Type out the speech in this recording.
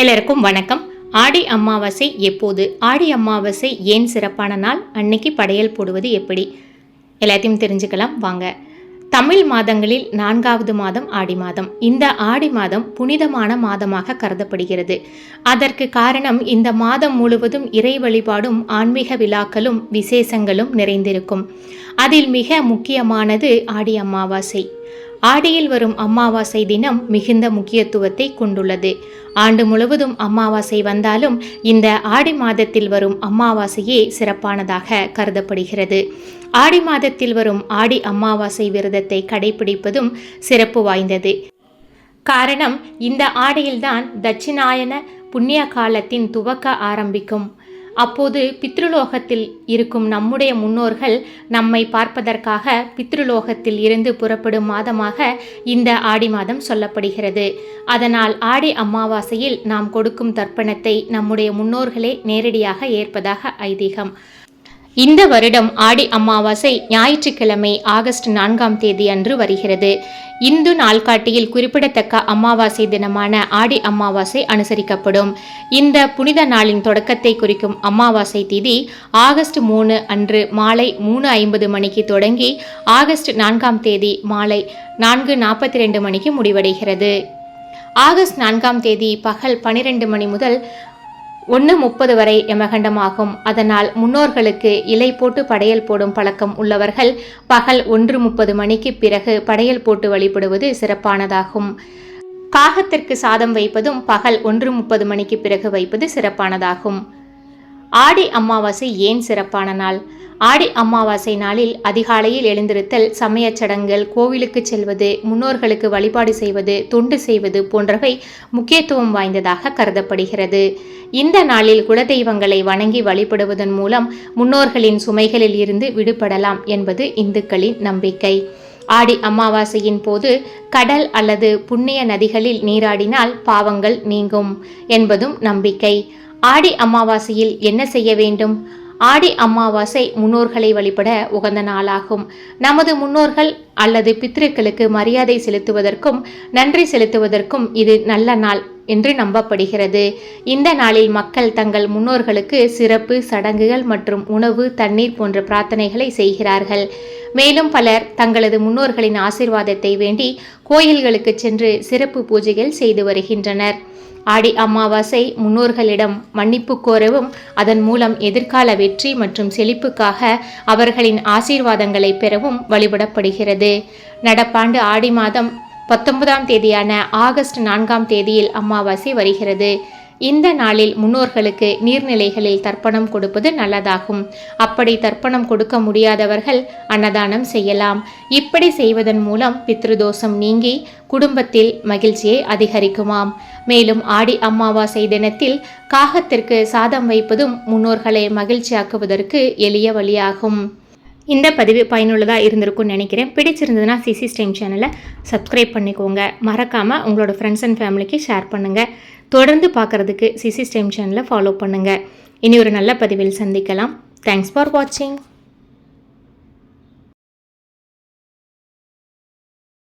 எல்லாருக்கும் வணக்கம். ஆடி அமாவாசை எப்போது? ஆடி அமாவாசை ஏன் சிறப்பான நாள்? அன்னைக்கு படையல் போடுவது எப்படி? எல்லாத்தையும் தெரிஞ்சுக்கலாம். வாங்க. தமிழ் மாதங்களில் நான்காவது மாதம் ஆடி மாதம். இந்த ஆடி மாதம் புனிதமான மாதமாக கருதப்படுகிறது. அதற்கு காரணம் இந்த மாதம் முழுவதும் இறை வழிபாடும் ஆன்மீக விழாக்களும் விசேஷங்களும் நிறைந்திருக்கும். அதில் மிக முக்கியமானது ஆடி அமாவாசை. ஆடியில் வரும் அமாவாசை தினம் மிகுந்த முக்கியத்துவத்தை கொண்டுள்ளது. ஆண்டு முழுவதும் அமாவாசை வந்தாலும் இந்த ஆடி மாதத்தில் வரும் அமாவாசையே சிறப்பானதாக கருதப்படுகிறது. ஆடி மாதத்தில் வரும் ஆடி அமாவாசை விரதத்தை கடைபிடிப்பதும் சிறப்பு வாய்ந்தது. காரணம் இந்த ஆடியில்தான் தட்சிணாயன புண்ணிய காலத்தின் துவக்க ஆரம்பிக்கும். அப்போது பித்ருலோகத்தில் இருக்கும் நம்முடைய முன்னோர்கள் நம்மை பார்ப்பதற்காக பித்ருலோகத்தில் இருந்து புறப்படும் மாதமாக இந்த ஆடி மாதம் சொல்லப்படுகிறது. அதனால் ஆடி அமாவாசையில் நாம் கொடுக்கும் தர்ப்பணத்தை நம்முடைய முன்னோர்களே நேரடியாக ஏற்பதாக ஐதீகம். இந்த வருடம் ஆடி அமாவாசை ஞாயிற்றுக்கிழமை ஆகஸ்ட் நான்காம் தேதி அன்று வருகிறது. இந்து நாள்காட்டியில் குறிப்பிடத்தக்க அமாவாசை தினமான ஆடி அமாவாசை அனுசரிக்கப்படும். இந்த புனித நாளின் தொடக்கத்தை குறிக்கும் அமாவாசை திதி ஆகஸ்ட் மூணு அன்று மாலை மூணு ஐம்பது மணிக்கு தொடங்கி ஆகஸ்ட் நான்காம் தேதி மாலை நான்கு நாற்பத்தி ரெண்டு மணிக்கு முடிவடைகிறது. ஆகஸ்ட் நான்காம் தேதி பகல் பனிரெண்டு மணி முதல் ஒன்று முப்பது வரை யமகண்டமாகும். அதனால் முன்னோர்களுக்கு இலை போட்டு படையல் போடும் பழக்கம் உள்ளவர்கள் பகல் ஒன்று முப்பது மணிக்கு பிறகு படையல் போட்டு வழிபடுவது சிறப்பானதாகும். காகத்திற்கு சாதம் வைப்பதும் பகல் ஒன்று முப்பது மணிக்கு பிறகு வைப்பது சிறப்பானதாகும். ஆடி அமாவாசை ஏன் சிறப்பான நாள்? ஆடி அமாவாசை நாளில் அதிகாலையில் எழுந்திருத்தல் சமயச் சடங்குகள் கோவிலுக்கு செல்வது முன்னோர்களுக்கு வழிபாடு செய்வது தொண்டு செய்வது போன்றவை முக்கியத்துவம் வாய்ந்ததாக கருதப்படுகிறது. இந்த நாளில் குலதெய்வங்களை வணங்கி வழிபடுவதன் மூலம் முன்னோர்களின் சுமைகளில் இருந்து விடுபடலாம் என்பது இந்துக்களின் நம்பிக்கை. ஆடி அமாவாசையின் போது கடல் அல்லது புண்ணிய நதிகளில் நீராடினால் பாவங்கள் நீங்கும் என்பதும் நம்பிக்கை. ஆடி அமாவாசையில் என்ன செய்ய வேண்டும்? ஆடி அமாவாசை முன்னோர்களை வழிபட உகந்த நாளாகும். நமது முன்னோர்கள் அல்லது பித்ருக்களுக்கு மரியாதை செலுத்துவதற்கும் நன்றி செலுத்துவதற்கும் இது நல்ல நாள் என்று நம்பப்படுகிறது. இந்த நாளில் மக்கள் தங்கள் முன்னோர்களுக்கு சிறப்பு சடங்குகள் மற்றும் உணவு தண்ணீர் போன்ற பிரார்த்தனைகளை செய்கிறார்கள். மேலும் பலர் தங்களது முன்னோர்களின் ஆசிர்வாதத்தை வேண்டி கோயில்களுக்கு சென்று சிறப்பு பூஜைகள் செய்து வருகின்றனர். ஆடி அமாவாசை முன்னோர்களிடம் மன்னிப்பு கோரவும் அதன் மூலம் எதிர்கால வெற்றி மற்றும் செழிப்புக்காக அவர்களின் ஆசீர்வாதங்களை பெறவும் வழிபடப்படுகிறது. நடப்பாண்டு ஆடி மாதம் பத்தொன்பதாம் தேதியான ஆகஸ்ட் நான்காம் தேதியில் அமாவாசை வருகிறது. இந்த நாளில் முன்னோர்களுக்கு நீர்நிலைகளில் தர்ப்பணம் கொடுப்பது நல்லதாகும். அப்படி தர்ப்பணம் கொடுக்க முடியாதவர்கள் அன்னதானம் செய்யலாம். இப்படி செய்வதன் மூலம் பித்ருதோஷம் நீங்கி குடும்பத்தில் மகிழ்ச்சியை அதிகரிக்குமாம். மேலும் ஆடி அமாவாசை தினத்தில் காகத்திற்கு சாதம் வைப்பதும் முன்னோர்களை மகிழ்ச்சியாக்குவதற்கு எளிய வழியாகும். இந்த பதிவு பயனுள்ளதாக இருந்திருக்கும்னு நினைக்கிறேன். பிடிச்சிருந்ததுன்னா சிசி ஸ்டைம் சேனலை சப்ஸ்கிரைப் பண்ணிக்கோங்க. மறக்காமல் உங்களோட ஃப்ரெண்ட்ஸ் அண்ட் ஃபேமிலிக்கு ஷேர் பண்ணுங்கள் தொடர்ந்து பார்க்குறதுக்கு சிசி ஸ்டைம் சேனலை ஃபாலோ பண்ணுங்கள் இனி ஒரு நல்ல பதிவில் சந்திக்கலாம். தேங்க்ஸ் ஃபார் வாட்சிங்